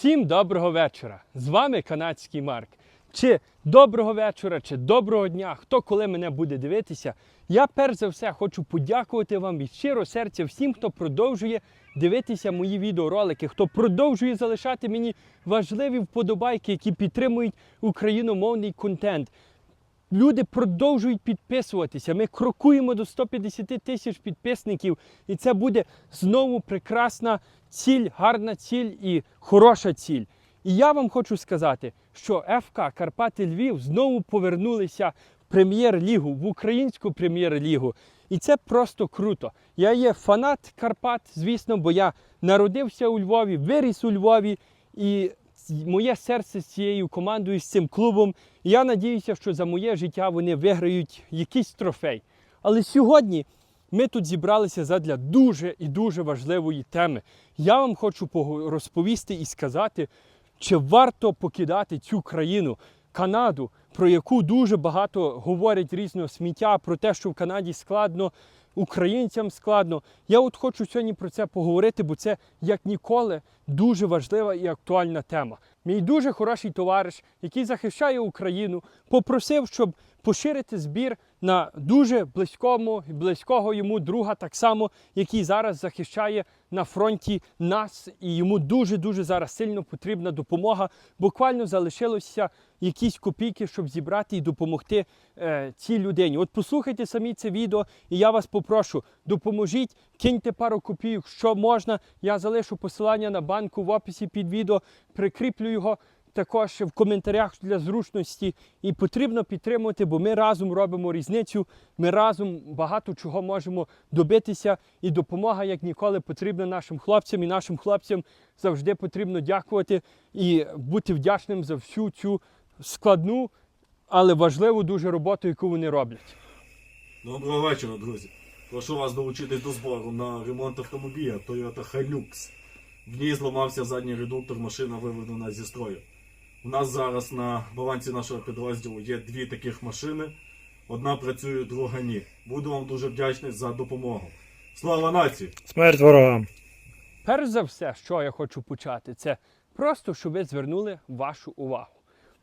Всім доброго вечора! З вами канадський Марк. Чи доброго вечора, чи доброго дня, хто коли мене буде дивитися. Я перш за все хочу подякувати вам від щиро серця всім, хто продовжує дивитися мої відеоролики, хто продовжує залишати мені важливі вподобайки, які підтримують україномовний контент. Люди продовжують підписуватися. Ми крокуємо до 150 тисяч підписників, і це буде знову прекрасна ціль, гарна ціль і хороша ціль. І я вам хочу сказати, що ФК Карпати Львів знову повернулися в прем'єр-лігу, в українську прем'єр-лігу. І це просто круто. Я є фанат Карпат, звісно, бо я народився у Львові, виріс у Львові. І моє серце з цією командою, з цим клубом. І я надіюся, що за моє життя вони виграють якийсь трофей. Але сьогодні ми тут зібралися задля дуже і дуже важливої теми. Я вам хочу розповісти і сказати, чи варто покидати цю країну, Канаду, про яку дуже багато говорять різного сміття, про те, що в Канаді складно, українцям складно. Я от хочу сьогодні про це поговорити, бо це як ніколи дуже важлива і актуальна тема. Мій дуже хороший товариш, який захищає Україну, попросив, щоб поширити збір на дуже близькому і близького йому друга, так само, який зараз захищає на фронті нас, і йому дуже дуже зараз сильно потрібна допомога. Буквально залишилося якісь копійки, щоб зібрати і допомогти е, цій людині. От послухайте самі це відео, і я вас попрошу, допоможіть, киньте пару копійок, що можна. Я залишу посилання на банку в описі під відео, прикріплю його також в коментарях для зручності. І потрібно підтримувати, бо ми разом робимо різницю. Ми разом багато чого можемо добитися, і допомога як ніколи потрібна нашим хлопцям. І нашим хлопцям завжди потрібно дякувати і бути вдячним за всю цю складну, але важливу дуже роботу, яку вони роблять. Доброго вечора, друзі. Прошу вас долучитись до збору на ремонт автомобіля Toyota Hilux. В ній зламався задній редуктор, машина виведена зі строю. У нас зараз на балансі нашого підрозділу є дві таких машини. Одна працює, друга ні. Буду вам дуже вдячний за допомогу. Слава нації! Смерть ворогам. Перш за все, що я хочу почати, це просто, щоб ви звернули вашу увагу.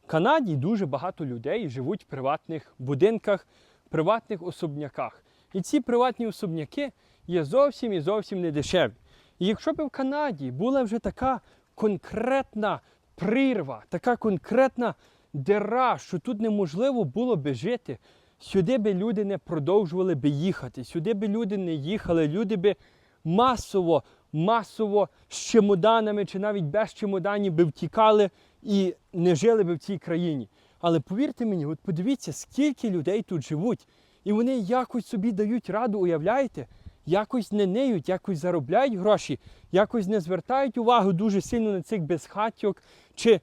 В Канаді дуже багато людей живуть в приватних будинках, приватних особняках. І ці приватні особняки є зовсім і зовсім не дешеві. І якщо б в Канаді була вже така конкретна прірва, така конкретна дира, що тут неможливо було би жити, сюди би люди не продовжували би їхати, сюди би люди не їхали, люди би масово, масово з чемоданами чи навіть без чемоданів би втікали і не жили би в цій країні. Але повірте мені, от подивіться, скільки людей тут живуть, і вони якось собі дають раду, уявляєте? Якось не неють, якось заробляють гроші, якось не звертають увагу дуже сильно на цих безхатьок чи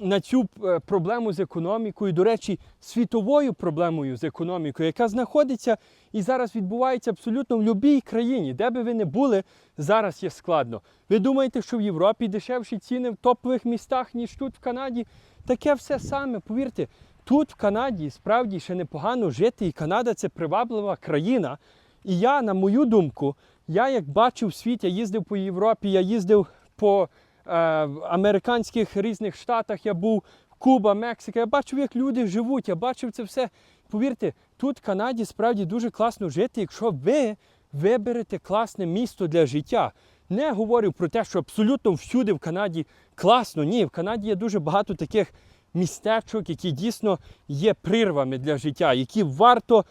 на цю е, проблему з економікою, до речі, світовою проблемою з економікою, яка знаходиться і зараз відбувається абсолютно в будь-якій країні, де би ви не були, зараз є складно. Ви думаєте, що в Європі дешевші ціни в топових містах, ніж тут в Канаді? Таке все саме, повірте, тут в Канаді справді ще непогано жити, і Канада це приваблива країна. І я, на мою думку, я як бачив світ, я їздив по Європі, я їздив по е, американських різних штатах, я був Куба, Мексика. Я бачив, як люди живуть, я бачив це все. Повірте, тут в Канаді справді дуже класно жити, якщо ви виберете класне місто для життя. Не говорю про те, що абсолютно всюди в Канаді класно. Ні, в Канаді є дуже багато таких містечок, які дійсно є прірвами для життя, які варто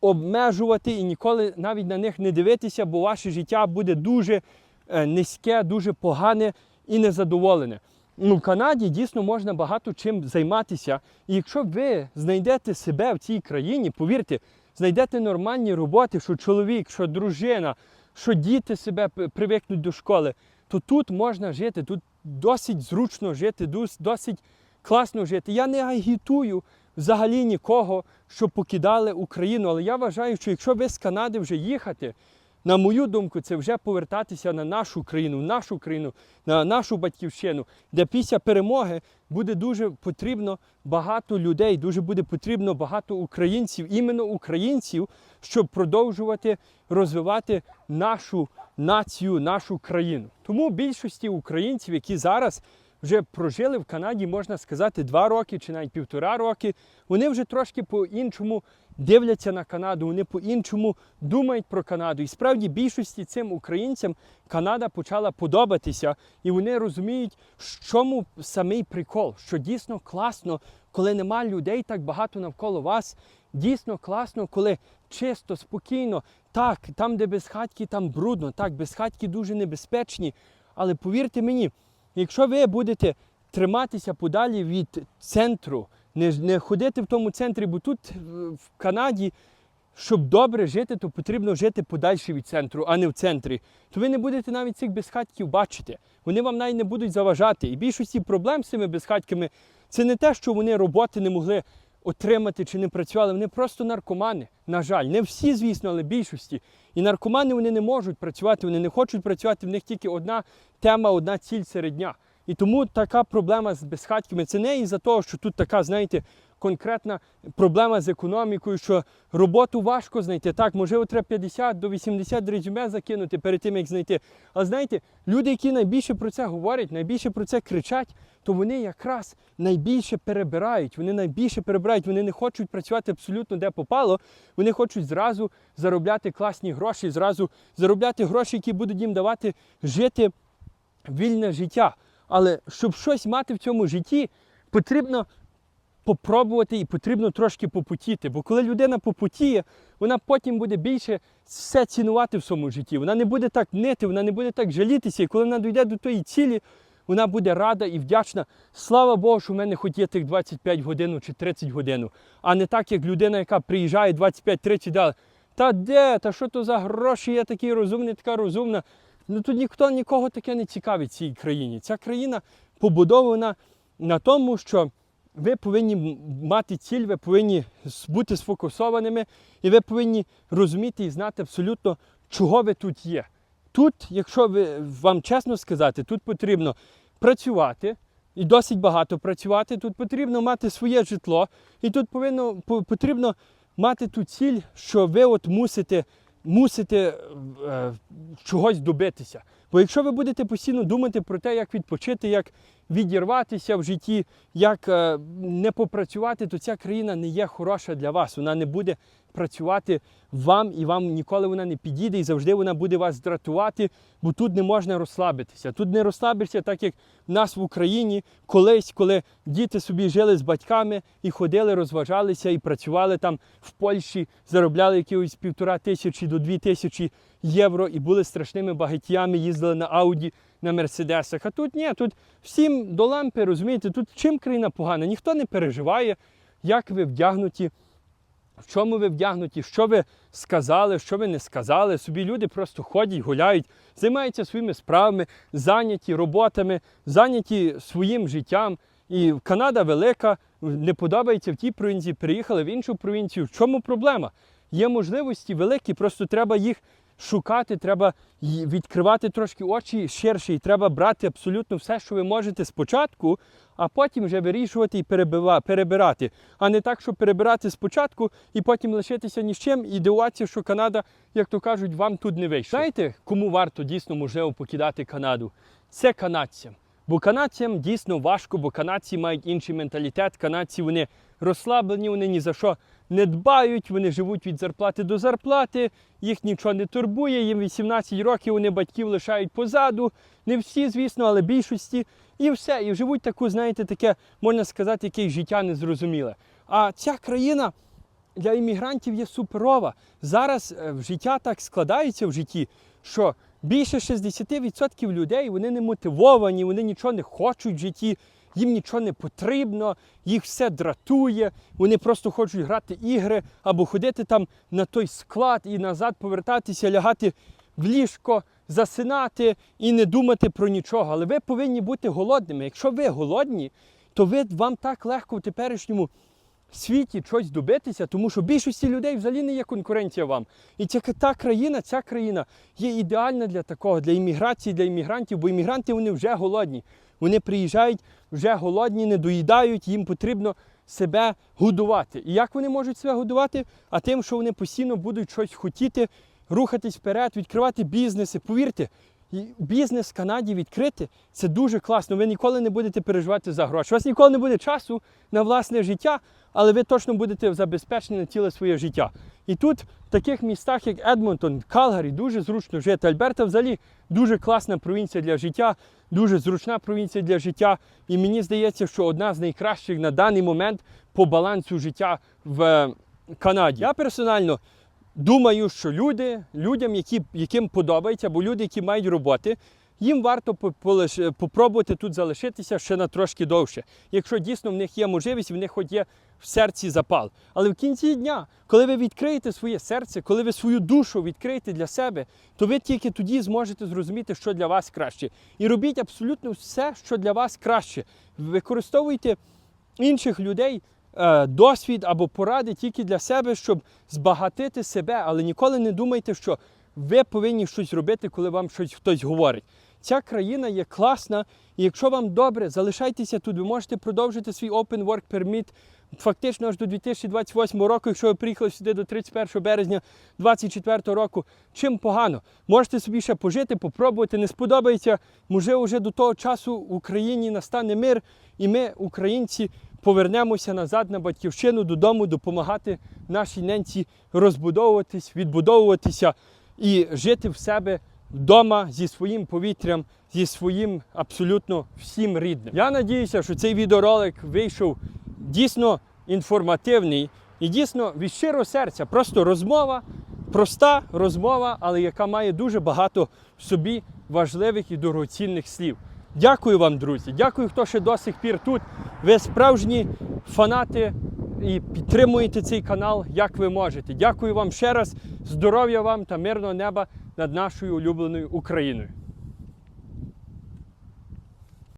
обмежувати і ніколи навіть на них не дивитися, бо ваше життя буде дуже е, низьке, дуже погане і незадоволене. Ну, в Канаді дійсно можна багато чим займатися. І якщо ви знайдете себе в цій країні, повірте, знайдете нормальні роботи, що чоловік, що дружина, що діти себе привикнуть до школи, то тут можна жити, тут досить зручно жити, досить класно жити. Я не агітую взагалі нікого, щоб покидали Україну. Але я вважаю, що якщо ви з Канади вже їхати, на мою думку, це вже повертатися на нашу країну, в нашу країну, на нашу батьківщину, де після перемоги буде дуже потрібно багато людей, дуже буде потрібно багато українців, іменно українців, щоб продовжувати розвивати нашу націю, нашу країну. Тому більшості українців, які зараз вже прожили в Канаді, можна сказати, два роки чи навіть півтора роки, вони вже трошки по-іншому дивляться на Канаду, вони по-іншому думають про Канаду. І справді більшості цим українцям Канада почала подобатися, і вони розуміють, в чому самий прикол, що дійсно класно, коли нема людей так багато навколо вас. Дійсно класно, коли чисто, спокійно. Так, там, де безхатьки, там брудно, так, безхатьки дуже небезпечні. Але повірте мені, якщо ви будете триматися подалі від центру, не, не ходити в тому центрі, бо тут е, в Канаді, щоб добре жити, то потрібно жити подальше від центру, а не в центрі. То ви не будете навіть цих безхатьків бачити. Вони вам навіть не будуть заважати. І більшості проблем з цими безхатьками це не те, що вони роботи не могли отримати чи не працювали. Вони просто наркомани. На жаль, не всі, звісно, але більшості. І наркомани вони не можуть працювати, вони не хочуть працювати. В них тільки одна тема, одна ціль серед дня. І тому така проблема з безхатьками. Це не із-за того, що тут така, знаєте, конкретна проблема з економікою, що роботу важко знайти. Так, можливо, треба 50 до 80 резюме закинути перед тим, як знайти. Але знаєте, люди, які найбільше про це говорять, найбільше про це кричать, то вони якраз найбільше перебирають. Вони найбільше перебирають, вони не хочуть працювати абсолютно де попало. Вони хочуть зразу заробляти класні гроші, зразу заробляти гроші, які будуть їм давати жити вільне життя. Але щоб щось мати в цьому житті, потрібно попробувати і потрібно трошки попутіти. Бо коли людина попутіє, вона потім буде більше все цінувати в своєму житті. Вона не буде так нити, вона не буде так жалітися. І коли вона дійде до тої цілі, вона буде рада і вдячна. Слава Богу, що в мене хоч є тих 25 годин чи 30 годин, а не так, як людина, яка приїжджає 25-30 дали. Та де? Та що то за гроші? Я такий розумний, така розумна. Ну тут ніхто нікого таке не цікавить цій країні. Ця країна побудована на тому, що ви повинні мати ціль, ви повинні бути сфокусованими, і ви повинні розуміти і знати абсолютно, чого ви тут є. Тут, якщо ви, вам чесно сказати, тут потрібно працювати. І досить багато працювати. Тут потрібно мати своє житло, і тут повинно потрібно мати ту ціль, що ви от мусите, мусите е, чогось добитися. Бо якщо ви будете постійно думати про те, як відпочити, як відірватися в житті, як е, не попрацювати, то ця країна не є хороша для вас. Вона не буде працювати вам і вам ніколи вона не підійде, і завжди вона буде вас дратувати, бо тут не можна розслабитися. Тут не розслабишся, так як в нас в Україні колись, коли діти собі жили з батьками і ходили, розважалися і працювали там в Польщі, заробляли якихось півтора тисячі до дві тисячі євро і були страшними багатіями, їздили на Ауді, на Мерседесах. А тут ні, тут всім до лампи, розумієте, тут чим країна погана, ніхто не переживає, як ви вдягнуті. В чому ви вдягнуті, що ви сказали, що ви не сказали. Собі люди просто ходять, гуляють, займаються своїми справами, зайняті роботами, зайняті своїм життям. І Канада велика, не подобається в тій провінції, переїхали в іншу провінцію. В чому проблема? Є можливості великі, просто треба їх шукати, треба відкривати трошки очі ширше, і треба брати абсолютно все, що ви можете спочатку, а потім вже вирішувати і перебирати. А не так, щоб перебирати спочатку і потім лишитися ні з чим і дивуватися, що Канада, як то кажуть, вам тут не вийшла. Знаєте, кому варто дійсно можливо покидати Канаду? Це канадцям. Бо канадцям дійсно важко, бо канадці мають інший менталітет. Канадці вони розслаблені, вони ні за що не дбають, вони живуть від зарплати до зарплати, їх нічого не турбує, їм 18 років, вони батьків лишають позаду. Не всі, звісно, але більшості. І все. І живуть таку, знаєте, таке, можна сказати, якесь життя незрозуміле. А ця країна для іммігрантів є суперова. Зараз е, в життя так складається в житті, що більше 60% людей вони не мотивовані, вони нічого не хочуть в житті, їм нічого не потрібно, їх все дратує, вони просто хочуть грати ігри або ходити там на той склад і назад повертатися, лягати в ліжко, засинати і не думати про нічого. Але ви повинні бути голодними. Якщо ви голодні, то ви, вам так легко в теперішньому світі щось добитися, тому що більшості людей взагалі не є конкуренція вам. І ця та країна, ця країна є ідеальна для такого, для імміграції, для іммігрантів, бо іммігранти вони вже голодні. Вони приїжджають вже голодні, не доїдають, їм потрібно себе годувати. І як вони можуть себе годувати? А тим, що вони постійно будуть щось хотіти, рухатись вперед, відкривати бізнеси. Повірте, бізнес в Канаді відкрити це дуже класно. Ви ніколи не будете переживати за гроші. У вас ніколи не буде часу на власне життя, але ви точно будете забезпечені на ціле своє життя. І тут, в таких містах, як Едмонтон, Калгарі, дуже зручно жити. Альберта взагалі дуже класна провінція для життя, дуже зручна провінція для життя. І мені здається, що одна з найкращих на даний момент по балансу життя в е, Канаді. Я персонально думаю, що люди, людям, які, яким подобається, або люди, які мають роботи, їм варто попробувати тут залишитися ще на трошки довше. Якщо дійсно в них є можливість, в них хоч є в серці запал. Але в кінці дня, коли ви відкриєте своє серце, коли ви свою душу відкриєте для себе, то ви тільки тоді зможете зрозуміти, що для вас краще. І робіть абсолютно все, що для вас краще. Використовуйте інших людей е, досвід або поради тільки для себе, щоб збагатити себе, але ніколи не думайте, що ви повинні щось робити, коли вам щось хтось говорить. Ця країна є класна, і якщо вам добре, залишайтеся тут. Ви можете продовжити свій Open Work Permit фактично аж до 2028 року, якщо ви приїхали сюди до 31 березня 2024 року. Чим погано? Можете собі ще пожити, попробувати, не сподобається. Можливо, вже до того часу в Україні настане мир, і ми, українці, повернемося назад на батьківщину додому, допомагати нашій ненці розбудовуватись, відбудовуватися і жити в себе вдома зі своїм повітрям, зі своїм абсолютно всім рідним. Я надіюся, що цей відеоролик вийшов дійсно інформативний і дійсно від щирого серця. Просто розмова, проста розмова, але яка має дуже багато в собі важливих і дорогоцінних слів. Дякую вам, друзі. Дякую, хто ще до сих пір тут. Ви справжні фанати і підтримуєте цей канал, як ви можете. Дякую вам ще раз. Здоров'я вам та мирного неба над нашою улюбленою Україною.